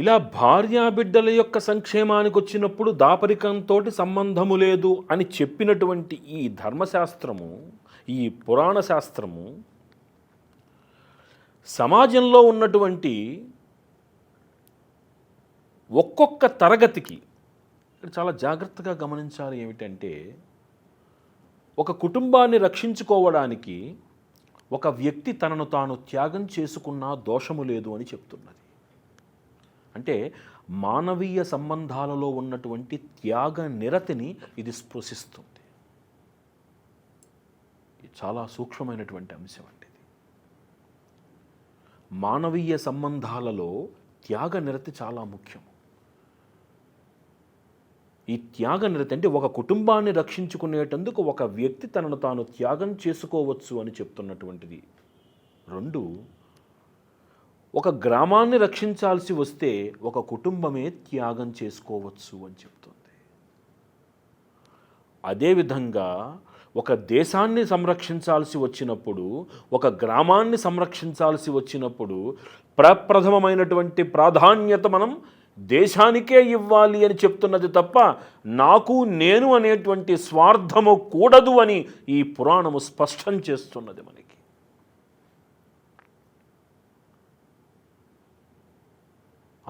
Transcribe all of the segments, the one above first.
ఇలా భార్యాబిడ్డల యొక్క సంక్షేమానికి వచ్చినప్పుడు దాపరికంతో సంబంధము లేదు అని చెప్పినటువంటి ఈ ధర్మశాస్త్రము ఈ పురాణ శాస్త్రము సమాజంలో ఉన్నటువంటి ఒక్కొక్క తరగతికి చాలా జాగ్రత్తగా గమనించాలి ఏమిటంటే ఒక కుటుంబాన్ని రక్షించుకోవడానికి ఒక వ్యక్తి తనను తాను త్యాగం చేసుకున్నా దోషము లేదు అని చెప్తున్నది. అంటే మానవీయ సంబంధాలలో ఉన్నటువంటి త్యాగ నిరతిని ఇది స్పృశిస్తుంది. చాలా సూక్ష్మమైనటువంటి అంశం అండి ఇది. మానవీయ సంబంధాలలో త్యాగ నిరతి చాలా ముఖ్యం. ఈ త్యాగ నిరతి అంటే ఒక కుటుంబాన్ని రక్షించుకునేటందుకు ఒక వ్యక్తి తనను తాను త్యాగం చేసుకోవచ్చు అని చెప్తున్నటువంటిది. రెండు ఒక గ్రామాన్ని రక్షించాల్సి వస్తే ఒక కుటుంబమే త్యాగం చేసుకోవచ్చు అని చెప్తుంది. అదేవిధంగా ఒక దేశాన్ని సంరక్షించాల్సి వచ్చినప్పుడు ఒక గ్రామాన్ని సంరక్షించాల్సి వచ్చినప్పుడు ప్రప్రథమమైనటువంటి ప్రాధాన్యత మనం దేశానికే ఇవ్వాలి అని చెప్తున్నది తప్ప నాకు నేను అనేటువంటి స్వార్థము కూడదు అని ఈ పురాణము స్పష్టం చేస్తున్నది మనకి.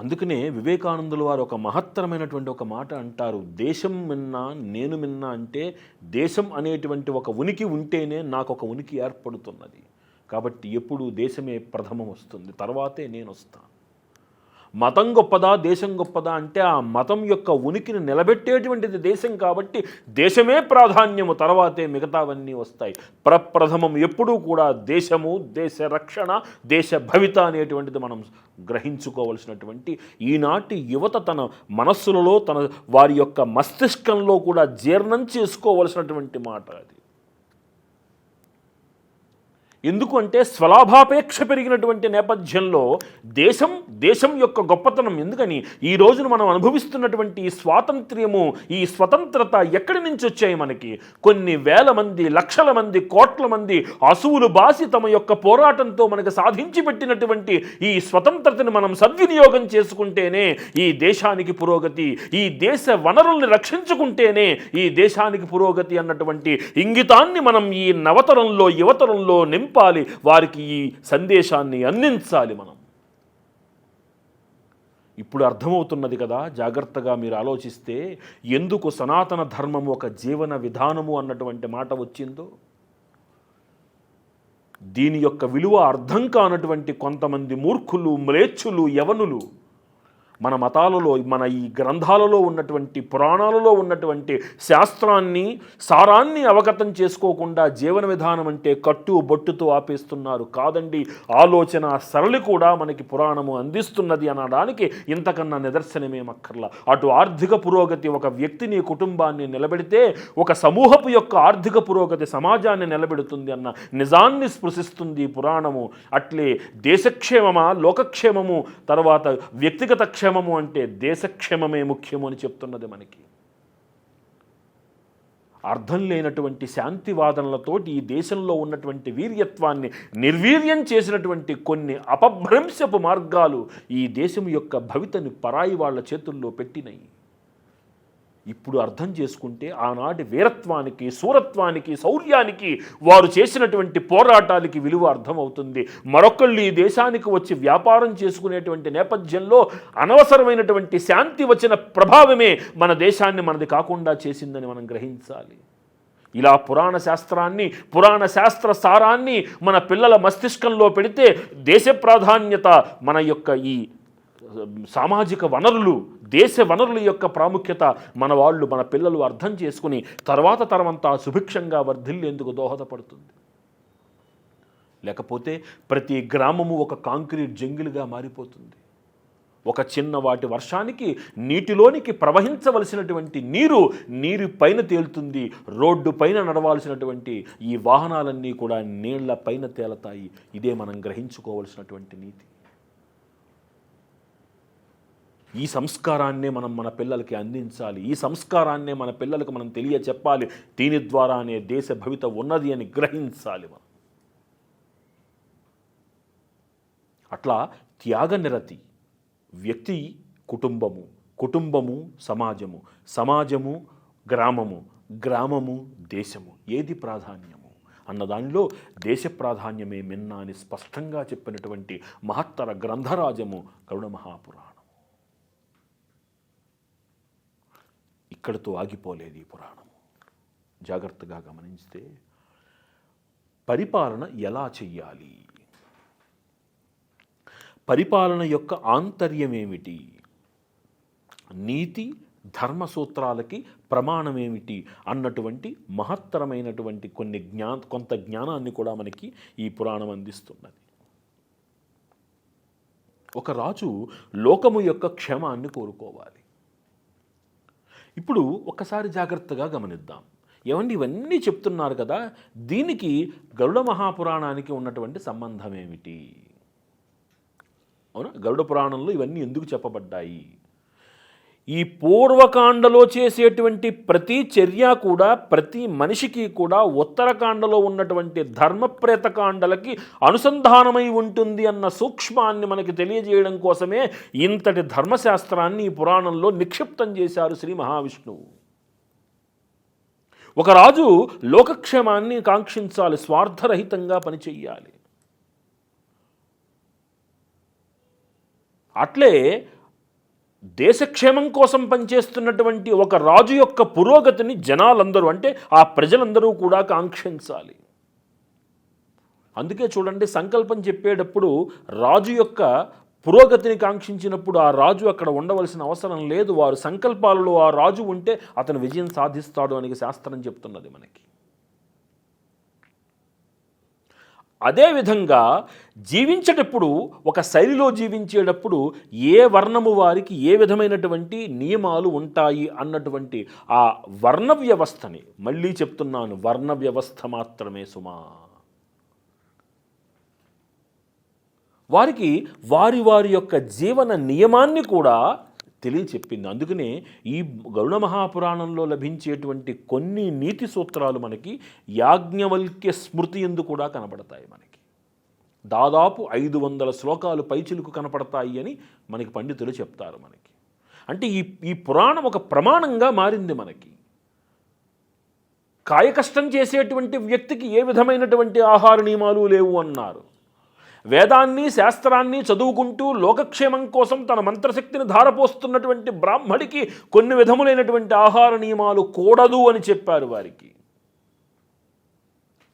అందుకనే వివేకానందుల వారు ఒక మహత్తరమైనటువంటి ఒక మాట అంటారు. దేశం మిన్నా నేను మిన్నా అంటే దేశం అనేటువంటి ఒక ఉనికి ఉంటేనే నాకు ఒక ఉనికి ఏర్పడుతున్నది. కాబట్టి ఎప్పుడు దేశమే ప్రథమం వస్తుంది. తర్వాతే నేను వస్తాను మతం గొప్పదా దేశం గొప్పదా అంటే ఆ మతం యొక్క ఉనికిని నిలబెట్టేటువంటిది దేశం కాబట్టి దేశమే ప్రాధాన్యము తర్వాతే మిగతావన్నీ వస్తాయి. ప్రప్రథమం ఎప్పుడూ కూడా దేశము దేశ రక్షణ దేశ భవిత అనేటువంటిది మనం గ్రహించుకోవలసినటువంటి ఈనాటి యువత తన మనస్సులలో తన వారి యొక్క మస్తిష్కంలో కూడా జీర్ణం చేసుకోవలసినటువంటి మాట అది. ఎందుకు అంటే స్వలాభాపేక్ష పెరిగినటువంటి నేపథ్యంలో దేశం దేశం యొక్క గొప్పతనం ఎందుకని? ఈ రోజున మనం అనుభవిస్తున్నటువంటి ఈ స్వాతంత్ర్యము ఈ స్వతంత్రత ఎక్కడి నుంచి వచ్చాయి మనకి? కొన్ని వేల మంది లక్షల మంది కోట్ల మంది అసువులు బాసి తమ యొక్క పోరాటంతో మనకు సాధించి పెట్టినటువంటి ఈ స్వతంత్రతను మనం సద్వినియోగం చేసుకుంటేనే ఈ దేశానికి పురోగతి ఈ దేశ వనరుల్ని రక్షించుకుంటేనే ఈ దేశానికి పురోగతి అన్నటువంటి ఇంగితాన్ని మనం ఈ నవతరంలో యువతరంలో నింపాలి. వారికి ఈ సందేశాన్ని అందించాలి మనం. ఇప్పుడు అర్థమవుతున్నది కదా జాగ్రత్తగా మీరు ఆలోచిస్తే ఎందుకు సనాతన ధర్మం ఒక జీవన విధానము అన్నటువంటి మాట వచ్చిందో? దీని యొక్క విలువ అర్థం కానటువంటి కొంతమంది మూర్ఖులు మ్లేచ్చులు యవనులు మన మతాలలో మన ఈ గ్రంథాలలో ఉన్నటువంటి పురాణాలలో ఉన్నటువంటి శాస్త్రాన్ని సారాన్ని అవగతం చేసుకోకుండా జీవన విధానం అంటే కట్టు బొట్టుతో ఆపేస్తున్నారు. కాదండి ఆలోచన సరళి కూడా మనకి పురాణము అందిస్తున్నది అనడానికి ఇంతకన్నా నిదర్శనమేమక్కర్లా అటు ఆర్థిక పురోగతి ఒక వ్యక్తిని కుటుంబాన్ని నిలబెడితే ఒక సమూహపు యొక్క ఆర్థిక పురోగతి సమాజాన్ని నిలబెడుతుంది అన్న నిజాన్ని స్పృశిస్తుంది పురాణము. అట్లే దేశక్షేమమా లోకక్షేమము తర్వాత వ్యక్తిగత క్షేమము అంటే దేశక్షేమమే ముఖ్యము అని చెప్తున్నది మనకి. అర్థం లేనటువంటి శాంతి వాదనలతోటి ఈ దేశంలో ఉన్నటువంటి వీర్యత్వాన్ని నిర్వీర్యం చేసినటువంటి కొన్ని అపభ్రంశపు మార్గాలు ఈ దేశం యొక్క భవితని పరాయి వాళ్ళ చేతుల్లో పెట్టినాయి. ఇప్పుడు అర్థం చేసుకుంటే ఆనాటి వీరత్వానికి సూరత్వానికి శౌర్యానికి వారు చేసినటువంటి పోరాటాలకి విలువ అర్థమవుతుంది. మరొకళ్ళు ఈ దేశానికి వచ్చి వ్యాపారం చేసుకునేటువంటి నేపథ్యంలో అనవసరమైనటువంటి శాంతి వచ్చిన ప్రభావమే మన దేశాన్ని మనది కాకుండా చేసిందని మనం గ్రహించాలి. ఇలా పురాణ శాస్త్రాన్ని పురాణ శాస్త్ర సారాన్ని మన పిల్లల మస్తిష్కంలో పెడితే దేశ ప్రాధాన్యత మన యొక్క ఈ సామాజిక వనరులు దేశ వనరుల యొక్క ప్రాముఖ్యత మన వాళ్ళు మన పిల్లలు అర్థం చేసుకుని తర్వాత తరమంతా సుభిక్షంగా వర్ధిల్లేందుకు దోహదపడుతుంది. లేకపోతే ప్రతి గ్రామము ఒక కాంక్రీట్ జంగిల్గా మారిపోతుంది. ఒక చిన్న వాటి వర్షానికి నీటిలోనికి ప్రవహించవలసినటువంటి నీరు నీరు పైన తేలుతుంది. రోడ్డు పైన నడవాల్సినటువంటి ఈ వాహనాలన్నీ కూడా నీళ్ళ పైన తేలతాయి. ఇదే మనం గ్రహించుకోవలసినటువంటి నీతి. ఈ సంస్కారాన్నే మనం మన పిల్లలకి అందించాలి. ఈ సంస్కారాన్నే మన పిల్లలకు మనం తెలియ చెప్పాలి దీని ద్వారానే దేశ భవిత ఉన్నది అని గ్రహించాలి మనం. అట్లా త్యాగనిరతి వ్యక్తి కుటుంబము కుటుంబము సమాజము సమాజము గ్రామము గ్రామము దేశము ఏది ప్రాధాన్యము? అన్నదానిలో దేశ ప్రాధాన్యమే మిన్న అని స్పష్టంగా చెప్పినటువంటి మహత్తర గ్రంథరాజము కరుణ మహాపురాణం. ఇక్కడితో ఆగిపోలేదు ఈ పురాణం. జాగ్రత్తగా గమనించితే పరిపాలన ఎలా చెయ్యాలి? పరిపాలన యొక్క ఆంతర్యం ఏమిటి నీతి ధర్మ సూత్రాలకి ప్రమాణమేమిటి? అన్నటువంటి మహత్తరమైనటువంటి కొన్ని జ్ఞా కొంత జ్ఞానాన్ని కూడా మనకి ఈ పురాణం అందిస్తున్నది. ఒక రాజు లోకము యొక్క క్షేమాన్ని కోరుకోవాలి. ఇప్పుడు ఒక్కసారి జాగ్రత్తగా గమనిద్దాం. ఏమండి ఇవన్నీ చెప్తున్నారు కదా దీనికి గరుడ మహాపురాణానికి ఉన్నటువంటి సంబంధం ఏమిటి అవునా? గరుడ పురాణంలో ఇవన్నీ ఎందుకు చెప్పబడ్డాయి? ఈ పూర్వకాండలో చేసేటువంటి ప్రతి చర్య కూడా ప్రతి మనిషికి కూడా ఉత్తరకాండలో ఉన్నటువంటి ధర్మప్రేతకాండలకి అనుసంధానమై ఉంటుంది అన్న సూక్ష్మాన్ని మనకి తెలియజేయడం కోసమే ఇంతటి ధర్మశాస్త్రాన్ని ఈ పురాణంలో నిక్షిప్తం చేశారు శ్రీ మహావిష్ణువు. ఒక రాజు లోకక్షేమాన్ని కాంక్షించాలి స్వార్థరహితంగా పనిచేయాలి అట్లే దేశక్షేమం కోసం పనిచేస్తున్నటువంటి ఒక రాజు యొక్క పురోగతిని జనాలందరూ అంటే ఆ ప్రజలందరూ కూడా కాంక్షించాలి. అందుకే చూడండి సంకల్పం చెప్పేటప్పుడు రాజు యొక్క పురోగతిని కాంక్షించినప్పుడు ఆ రాజు అక్కడ ఉండవలసిన అవసరం లేదు. వారు సంకల్పాలలో ఆ రాజు ఉంటే అతను విజయం సాధిస్తాడు అని శాస్త్రం చెప్తున్నది మనకి. అదేవిధంగా జీవించేటప్పుడు ఒక శైలిలో జీవించేటప్పుడు ఏ వర్ణము వారికి ఏ విధమైనటువంటి నియమాలు ఉంటాయి అన్నటువంటి ఆ వర్ణ వ్యవస్థని మళ్ళీ చెప్తున్నాను. వర్ణ వ్యవస్థ మాత్రమే సుమా. వారికి వారి వారి యొక్క జీవన నియమాన్ని కూడా తెలియచెప్పింది అందుకనే ఈ గరుణ మహాపురాణంలో లభించేటువంటి కొన్ని నీతి సూత్రాలు మనకి యాజ్ఞవల్క్య స్మృతి ఎందు కూడా కనబడతాయి మనకి. దాదాపు ఐదు వందల శ్లోకాలు పైచిలుకు కనపడతాయి అని మనకి పండితులు చెప్తారు మనకి. అంటే ఈ ఈ పురాణం ఒక ప్రమాణంగా మారింది మనకి. కాయకష్టం చేసేటువంటి వ్యక్తికి ఏ విధమైనటువంటి ఆహార నియమాలు లేవు అన్నారు. వేదాన్ని శాస్త్రాన్ని చదువుకుంటూ లోకక్షేమం కోసం తన మంత్రశక్తిని ధారపోస్తున్నటువంటి బ్రాహ్మడికి కొన్ని విధములైనటువంటి ఆహార నియమాలు కూడదు అని చెప్పారు వారికి.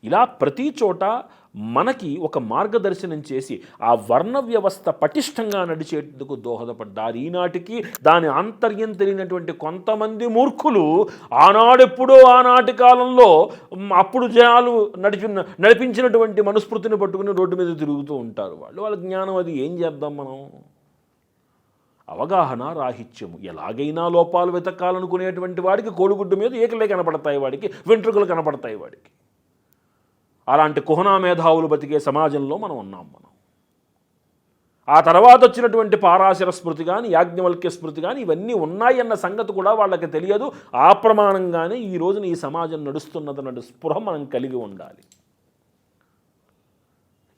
ఇలా ప్రతి చోట మనకి ఒక మార్గదర్శనం చేసి ఆ వర్ణ వ్యవస్థ పటిష్టంగా నడిచేందుకు దోహదపడ్డారు. ఈనాటికి దాని ఆంతర్యం తెలియనటువంటి కొంతమంది మూర్ఖులు ఆనాడెప్పుడో ఆనాటి కాలంలో అప్పుడు జనాలు నడిపి నడిపించినటువంటి మనుస్మృతిని పట్టుకుని రోడ్డు మీద తిరుగుతూ ఉంటారు వాళ్ళు. వాళ్ళ జ్ఞానం అది. ఏం చేద్దాం మనం? అవగాహన రాహిత్యము. ఎలాగైనా లోపాలు వెతకాలనుకునేటువంటి వాడికి కోడిగుడ్డు మీద ఏకలే కనపడతాయి వాడికి వెంట్రుకలు కనపడతాయి వాడికి. అలాంటి కుహనా మేధావులు బతికే సమాజంలో మనం ఉన్నాం మనం. ఆ తర్వాత వచ్చినటువంటి పారాశర స్మృతి కానీ యాజ్ఞవల్క్య స్మృతి కానీ ఇవన్నీ ఉన్నాయన్న సంగతి కూడా వాళ్ళకి తెలియదు. ఆ ప్రమాణంగానే ఈ రోజున ఈ సమాజం నడుస్తున్నదన్నట్టు స్పృహ మనం కలిగి ఉండాలి.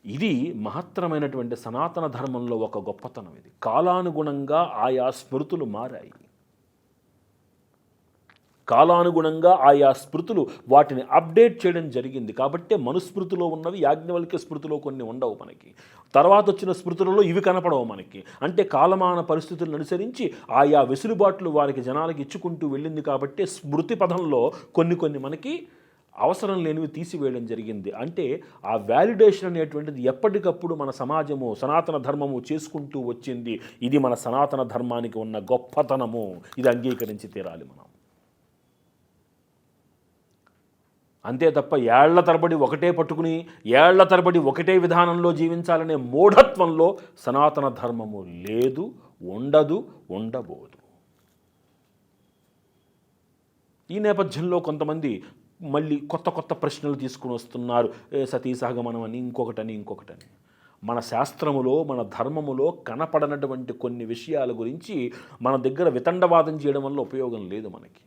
ఇది మహత్తరమైనటువంటి సనాతన ధర్మంలో ఒక గొప్పతనం ఇది. కాలానుగుణంగా ఆయా స్మృతులు మారాయి. కాలానుగుణంగా ఆయా స్మృతులు వాటిని అప్డేట్ చేయడం జరిగింది. కాబట్టే మనుస్మృతిలో ఉన్నవి యాజ్ఞవల్క్య స్మృతిలో కొన్ని ఉండవు మనకి. తర్వాత వచ్చిన స్మృతులలో ఇవి కనపడవు మనకి. అంటే కాలమాన పరిస్థితులను అనుసరించి ఆయా వెసులుబాట్లు వారికి జనాలకి ఇచ్చుకుంటూ వెళ్ళింది కాబట్టి స్మృతి పదంలో కొన్ని కొన్ని మనకి అవసరం లేనివి తీసివేయడం జరిగింది. అంటే ఆ వ్యాలిడేషన్ అనేటువంటిది ఎప్పటికప్పుడు మన సమాజము సనాతన ధర్మము చేసుకుంటూ వచ్చింది. ఇది మన సనాతన ధర్మానికి ఉన్న గొప్పతనము. ఇది అంగీకరించి తీరాలి మనం. అంతే తప్ప ఏళ్ళ తరబడి ఒకటే పట్టుకుని ఏళ్ళ తరబడి ఒకటే విధానంలో జీవించాలనే మూఢత్వంలో సనాతన ధర్మము లేదు ఉండదు ఉండబోదు. ఈ నేపథ్యంలో కొంతమంది మళ్ళీ కొత్త కొత్త ప్రశ్నలు తీసుకుని వస్తున్నారు. ఏ సతీ సహగమనం అని ఇంకొకటని ఇంకొకటని. మన శాస్త్రములో మన ధర్మములో కనపడనటువంటి కొన్ని విషయాల గురించి మన దగ్గర వితండవాదం చేయడం వల్ల ఉపయోగం లేదు మనకి.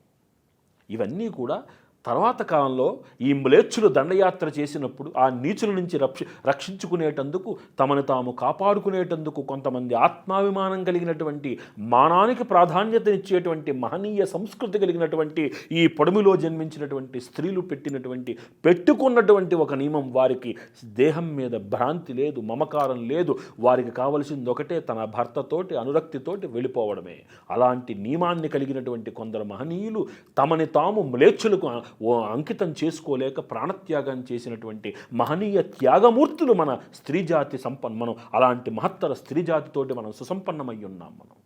ఇవన్నీ కూడా తర్వాత కాలంలో ఈ మ్లేచ్చులు దండయాత్ర చేసినప్పుడు ఆ నీచుల నుంచి రక్ష రక్షించుకునేటందుకు తమను తాము కాపాడుకునేటందుకు కొంతమంది ఆత్మాభిమానం కలిగినటువంటి మానానికి ప్రాధాన్యతనిచ్చేటువంటి మహనీయ సంస్కృతి కలిగినటువంటి ఈ పొడమిలో జన్మించినటువంటి స్త్రీలు పెట్టినటువంటి పెట్టుకున్నటువంటి ఒక నియమం వారికి దేహం మీద భ్రాంతి లేదు మమకారం లేదు. వారికి కావలసింది ఒకటే తన భర్తతోటి అనురక్తితోటి వెళ్ళిపోవడమే. అలాంటి నియమాన్ని కలిగినటువంటి కొందరు మహనీయులు తమని తాము మ్లేచ్చులకు అంకితం చేసుకోలేక ప్రాణత్యాగం చేసినటువంటి మహనీయ త్యాగమూర్తులు మన స్త్రీ జాతి సంపన్న మనం అలాంటి మహత్తర స్త్రీ జాతితోటి మనం సుసంపన్నమై ఉన్నాం మనం.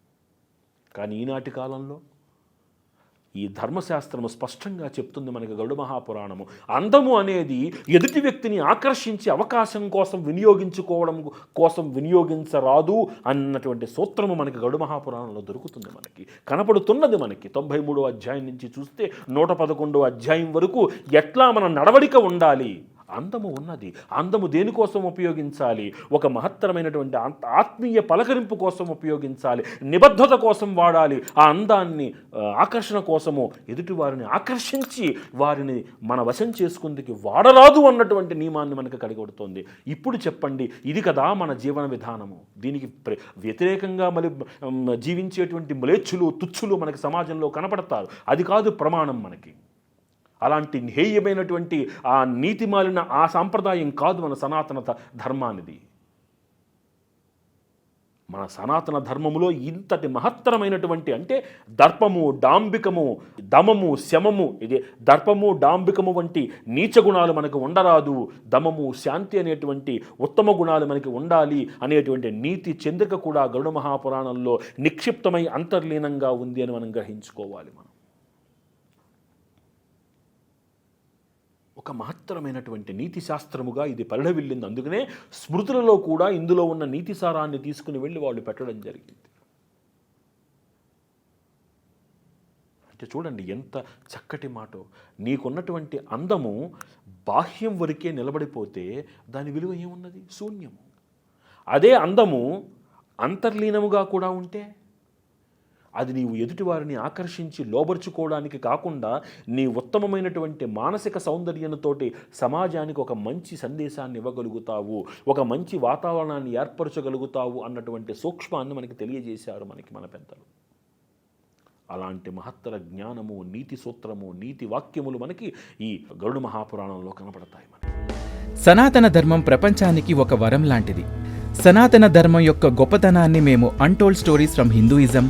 కానీ ఈనాటి కాలంలో ఈ ధర్మశాస్త్రము స్పష్టంగా చెప్తుంది మనకి గరుడ మహాపురాణము. అందము అనేది ఎదుటి వ్యక్తిని ఆకర్షించే అవకాశం కోసం వినియోగించుకోవడం కోసం వినియోగించరాదు అన్నటువంటి సూత్రము మనకి గరుడ మహాపురాణంలో దొరుకుతుంది మనకి. కనపడుతున్నది మనకి. తొంభై మూడో అధ్యాయం నుంచి చూస్తే నూట పదకొండో అధ్యాయం వరకు ఎట్లా మన నడవడిక ఉండాలి? అందము ఉన్నది. అందము దేనికోసం ఉపయోగించాలి? ఒక మహత్తరమైనటువంటి ఆత్మీయ పలకరింపు కోసం ఉపయోగించాలి. నిబద్ధత కోసం వాడాలి. ఆ అందాన్ని ఆకర్షణ కోసము ఎదుటి వారిని ఆకర్షించి వారిని మన వశం చేసుకుందుకు వాడరాదు అన్నటువంటి నియమాన్ని మనకు కడిగొడుతోంది. ఇప్పుడు చెప్పండి ఇది కదా మన జీవన విధానము. దీనికి వ్యతిరేకంగా మరి జీవించేటువంటి మ్లేచ్చులు తుచ్చులు మనకి సమాజంలో కనపడతారు. అది కాదు ప్రమాణం మనకి. అలాంటి హేయమైనటువంటి ఆ నీతి మాలిన ఆ సాంప్రదాయం కాదు మన సనాతన ధర్మానిది. మన సనాతన ధర్మములో ఇంతటి మహత్తరమైనటువంటి అంటే దర్పము డాంబికము దమము శమము ఇది దర్పము డాంబికము వంటి నీచ గుణాలు మనకు ఉండరాదు. దమము శాంతి అనేటువంటి ఉత్తమ గుణాలు మనకి ఉండాలి అనేటువంటి నీతి చంద్రిక కూడా గరుడ మహాపురాణంలో నిక్షిప్తమై అంతర్లీనంగా ఉంది అని మనం గ్రహించుకోవాలి మనం. ఒక మహత్తరమైనటువంటి నీతి శాస్త్రముగా ఇది పరిఢవిల్లింది అందుకనే స్మృతులలో కూడా ఇందులో ఉన్న నీతి సారాన్ని తీసుకుని వెళ్ళి వాళ్ళు పెట్టడం జరిగింది. అంటే చూడండి ఎంత చక్కటి మాట. నీకున్నటువంటి అందము బాహ్యం వరకే నిలబడిపోతే దాని విలువ ఏమున్నది? శూన్యము. అదే అందము అంతర్లీనముగా కూడా ఉంటే అది నీవు ఎదుటివారిని ఆకర్షించి లోబరుచుకోవడానికి కాకుండా నీ ఉత్తమమైనటువంటి మానసిక సౌందర్యంతోటి సమాజానికి ఒక మంచి సందేశాన్ని ఇవ్వగలుగుతావు ఒక మంచి వాతావరణాన్ని ఏర్పరచగలుగుతావు అన్నటువంటి సూక్ష్మాన్ని మనకి తెలియజేశారు మనకి మన పెద్దలు. అలాంటి మహత్తర జ్ఞానము నీతి సూత్రము నీతి వాక్యములు మనకి ఈ గరుడు మహాపురాణంలో కనపడతాయి మనకి. సనాతన ధర్మం ప్రపంచానికి ఒక వరం లాంటిది. సనాతన ధర్మం యొక్క గొప్పతనాన్ని మేము untold stories from Hinduism